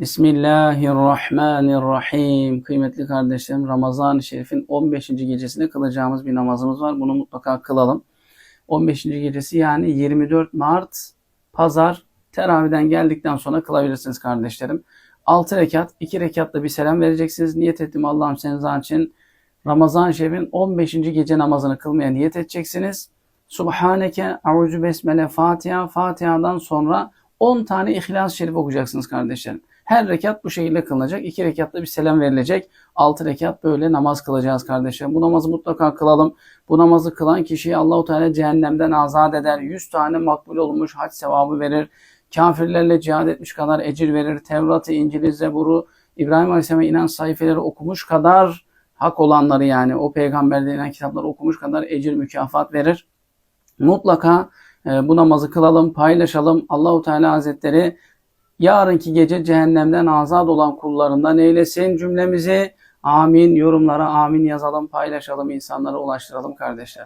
Bismillahirrahmanirrahim. Kıymetli kardeşlerim Ramazan-ı Şerif'in 15. gecesinde kılacağımız bir namazımız var. Bunu mutlaka kılalım. 15. gecesi yani 24 Mart Pazar teravihden geldikten sonra kılabilirsiniz kardeşlerim. 6 rekat, 2 rekatla bir selam vereceksiniz. Niyet ettim Allah'ım senin rızan için. Ramazan-ı Şerif'in 15. gece namazını kılmaya niyet edeceksiniz. Subhaneke, Auzu Besmele, Fatiha, Fatiha'dan sonra 10 tane İhlas-ı Şerif okuyacaksınız kardeşlerim. Her rekat bu şekilde kılınacak. 2 rekatta bir selam verilecek. 6 rekat böyle namaz kılacağız kardeşlerim. Bu namazı mutlaka kılalım. Bu namazı kılan kişiyi Allahu Teala cehennemden azat eder. 100 tane makbul olmuş hac sevabı verir. Kafirlerle cihad etmiş kadar ecir verir. Tevrat'ı, İncil'i, Zebur'u, İbrahim Aleyhisselam'a inen sayfeleri okumuş kadar hak olanları yani o peygamberden inen kitapları okumuş kadar ecir mükafat verir. Mutlaka bu namazı kılalım, paylaşalım. Allahu Teala Hazretleri yarınki gece cehennemden azat olan kullarından eylesin cümlemizi. Amin. Yorumlara amin yazalım, paylaşalım, insanlara ulaştıralım kardeşler.